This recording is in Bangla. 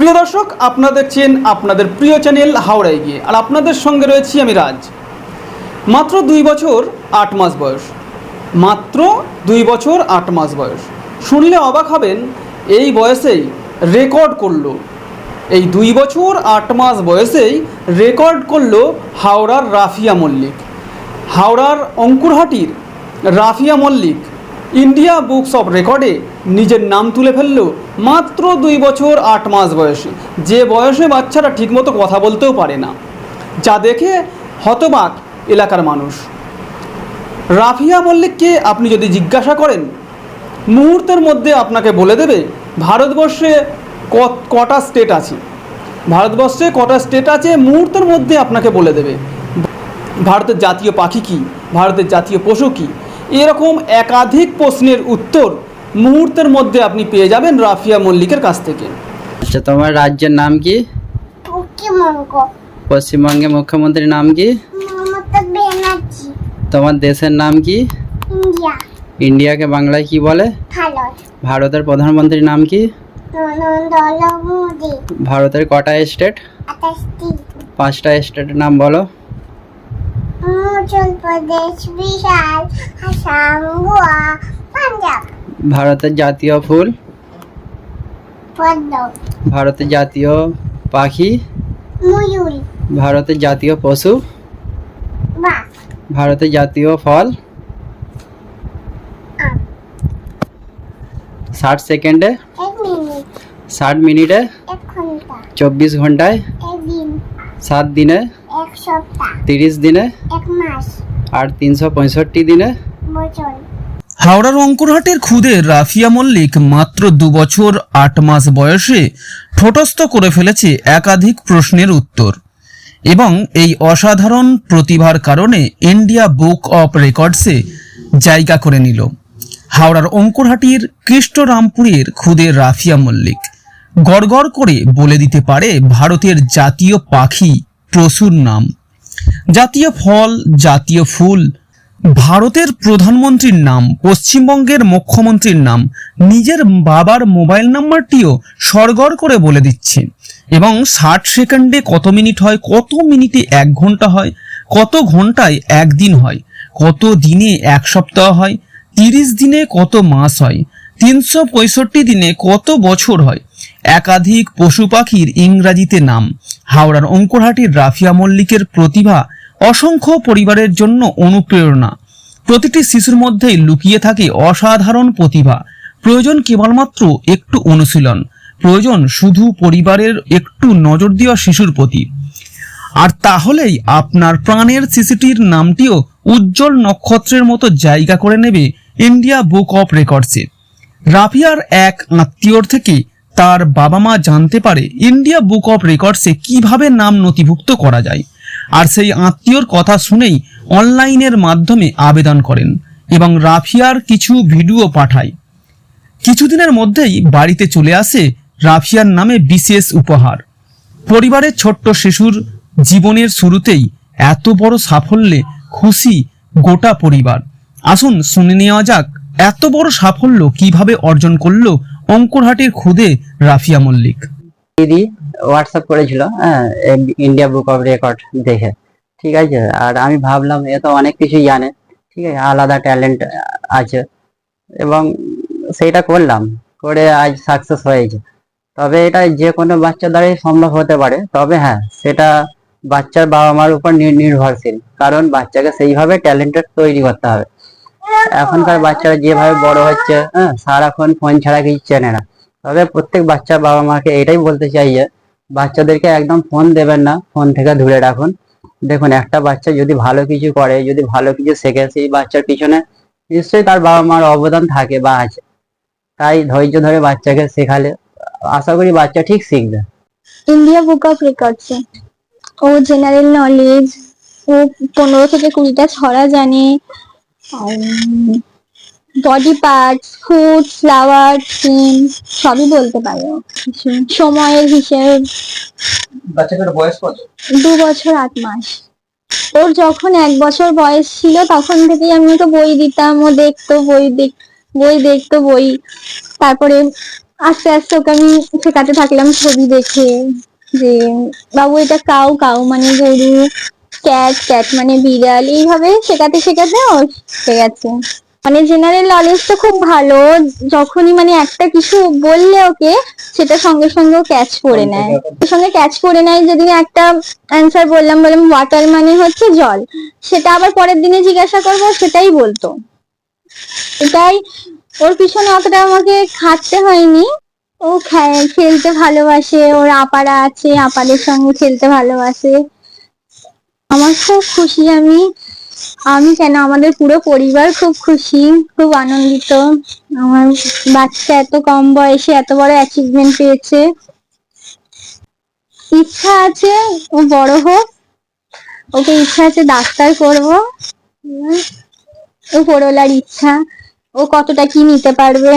প্রিয় দর্শক, আপনারা দেখছেন আপনাদের প্রিয় চ্যানেল হাওড়ায় গিয়ে। আর আপনাদের সঙ্গে রয়েছি আমি রাজ। মাত্র দুই বছর, আট মাস বয়স। মাত্র দুই বছর, আট মাস বয়স। শুনলে অবাক হবেন, এই বয়সেই রেকর্ড করল। এই দুই বছর, আট মাস বয়সেই রেকর্ড করল হাওড়ার রাফিয়া মল্লিক। হাওড়ার অঙ্কুরহাটির Rafia Mallick. India books of রেকর্ডে নিজের নাম তুলে ফেলল মাত্র দুই বছর আট মাস বয়সে। যে বয়সে বাচ্চারা ঠিকমতো কথা বলতেও পারে না। যা দেখে হতবাক এলাকার মানুষ। রাফিয়া মল্লিককে আপনি যদি জিজ্ঞাসা করেন, মুহূর্তের মধ্যে আপনাকে বলে দেবে, ভারতবর্ষে কটা স্টেট আছে। ভারতবর্ষে কটা স্টেট আছে মুহূর্তের মধ্যে আপনাকে বলে দেবে। ভারতের জাতীয় পাখি কী? ভারতের জাতীয় পশু কী? এরকম একাধিক প্রশ্নের উত্তর মুহূর্তের মধ্যে আপনি পেয়ে যাবেন রাফিয়া মল্লিকের কাছ থেকে। আচ্ছা তোমার রাজ্যের নাম কি? পশ্চিমবঙ্গ। পশ্চিমবঙ্গের মুখ্যমন্ত্রীর নাম কি? তোমার দেশের নাম কি? ইন্ডিয়াকে বাংলায় কি বলে? ভারতের প্রধানমন্ত্রীর নাম কি? ভারতের কটা স্টেট? পাঁচটা স্টেটের নাম বলো। অরুণাচল প্রদেশ বিহার আসাম গোয়া পাঞ্জাব। ভারতের জাতীয় ফুল? পদ্ম। ভারতের জাতীয় পাখি? ময়ূর। ভারতের জাতীয় পশু? বাঘ। ভারতের জাতীয় ফল? ষাট সেকেন্ডে? ষাট মিনিটে? চব্বিশ ঘন্টায়? সাত দিনে? তিরিশ দিনে? আর তিনশো পঁয়ষট্টি দিনে। হাওড়ার অঙ্কুরহাটের খুদে রাফিয়া মল্লিক মাত্র দু বছর আট মাস বয়সে ঠোঁটস্থ করে ফেলেছে একাধিক প্রশ্নের উত্তর এবং এই অসাধারণ প্রতিভার কারণে ইন্ডিয়া বুক অফ রেকর্ডসে জায়গা করে নিল। হাওড়ার অঙ্কুরহাটির কৃষ্ণরামপুরের খুদে রাফিয়া মল্লিক গড়গড় করে বলে দিতে পারে ভারতের জাতীয় পাখি পশুর নাম। জাতীয় ফল, জাতীয় ফুল। ভারতের প্রধানমন্ত্রীর নাম, পশ্চিমবঙ্গের মুখ্যমন্ত্রীর নাম, নিজের বাবার মোবাইল নাম্বারটিও সরগর করে বলে দিচ্ছে। এবং ষাট সেকেন্ডে কত মিনিট হয়, কত মিনিটে এক ঘণ্টা হয়, কত ঘন্টায় একদিন হয়, কত দিনে এক সপ্তাহ হয়, তিরিশ দিনে কত মাস হয়, তিনশো পঁয়ষট্টি দিনে কত বছর হয় একাধিক পশু পাখির ইংরাজিতে নাম। হাওড়ার অঙ্কুরহাটির রাফিয়া মল্লিকের প্রতিভা অসংখ্য পরিবারের জন্য অনুপ্রেরণা। প্রতিটি শিশুর মধ্যেই লুকিয়ে থাকে অসাধারণ প্রতিভা। প্রয়োজন কেবলমাত্র একটু অনুশীলন। প্রয়োজন শুধু পরিবারের একটু নজর দেওয়া শিশুর প্রতি। আর তাহলেই আপনার প্রাণের শিশুটির নামটিও উজ্জ্বল নক্ষত্রের মতো জায়গা করে নেবে ইন্ডিয়া বুক অফ রেকর্ডসে। রাফিয়ার এক আত্মীয়র থেকে তার বাবা মা জানতে পারে ইন্ডিয়া বুক অফ রেকর্ডসে কীভাবে নাম নথিভুক্ত করা যায়। আর সেই আত্মীয়র কথা শুনেই অনলাইনের মাধ্যমে আবেদন করেন এবং রাফিয়ার কিছু ভিডিও পাঠায়। কিছুদিনের মধ্যেই বাড়িতে চলে আসে রাফিয়ার নামে বিশেষ উপহার। পরিবারের ছোট্ট শিশুর জীবনের শুরুতেই এত বড় সাফল্যে খুশি গোটা পরিবার। আসুন শুনে নেওয়া যাক, এত বড় সাফল্য কীভাবে অর্জন করল অঙ্কুরহাটির খুদে রাফিয়া মল্লিক। দিদি হোয়াটসঅ্যাপ করেছিল ইন্ডিয়া বুক অফ রেকর্ড দেখে, ঠিক আছে? আর আমি ভাবলাম, এ তো অনেক কিছু জানে, ঠিক আছে, আলাদা ট্যালেন্ট আছে। এবং সেইটা করলাম, করে আজ সাকসেস হয়েছে। তবে এটা যে কোনো বাচ্চা দ্বারাই সম্ভব হতে পারে, তবে হ্যাঁ সেটা বাচ্চার বাবা মার উপর নির- নির্ভরশীল। কারণ বাচ্চাকে সেইভাবে ট্যালেন্টেড তৈরি করতে হবে। এখনকার বাচ্চারা যেভাবে বড় হচ্ছে হ্যাঁ সারাক্ষণ ফোন ছাড়া কিছু চেনে না। তবে প্রত্যেক বাচ্চার বাবা মাকে এটাই বলতে চাই যে, বাচ্চাদেরকে একদম ফোন দেবেন না ফোন থেকে দূরে রাখুন। দেখুন, একটা বাচ্চা যদি ভালো কিছু করে, যদি ভালো কিছু শেখে, সেই বাচ্চার পিছনে নিশ্চয়ই তার বাবা মার অবদান থাকে বা আছে। তাই ধৈর্য ধরে বাচ্চাকে শেখালে, আশা করি বাচ্চা ঠিক শিখবে। ইন্ডিয়া বুক অফ রেকর্ডসে ও জেনারেল নলেজ ও পনেরো থেকে কুড়িটা ছড়া জানে body parts food flower scene সবই বলতে পারে। সময়ের হিসেব। বাচ্চাটার বয়স কত? দু বছর আট মাস। ওর যখন এক বছর বয়স ছিল তখন থেকেই আমি ওকে বই দিতাম। ও দেখতো বই দেখ বই দেখতো বই। তারপরে আস্তে আস্তে ওকে আমি শেখাতে থাকলাম ছবি দেখে যে বাবু এটা কাউ কাউ মানে গরু ক্যাট ক্যাট মানে বিড়াল এইভাবে শেখাতে শেখাতে ও শিখে গেছে। মানে জেনারেল নলেজ তো খুব ভালো যখনই মানে একটা কিছু বললে ওকে সেটা সঙ্গে সঙ্গে ক্যাচ করে নেয়। সঙ্গে। ক্যাচ করে নেয় যেদিন একটা অ্যান্সার বললাম বললাম ওয়াটার মানে হচ্ছে জল। সেটা আবার পরের দিনে জিজ্ঞাসা করব সেটাই বলতো। এটাই ওর পিছনে অতটা আমাকে খাটতে হয়নি। ও খেলতে ভালোবাসে ওর আপারা আছে আপাদের সঙ্গে খেলতে ভালোবাসে। আমার খুব খুশি আমি। আমি কেন? আমাদের পুরো পরিবার খুব খুশি, খুব আনন্দিত। আমার বাচ্চা এত কম বয়সে এত বড় অ্যাচিভমেন্ট পেয়েছে। ইচ্ছা আছে, ও বড় হোক। ওকে ইচ্ছা আছে ডাক্তার করব। ও পরোলার ইচ্ছা। ও কতটা কি নিতে পারবে?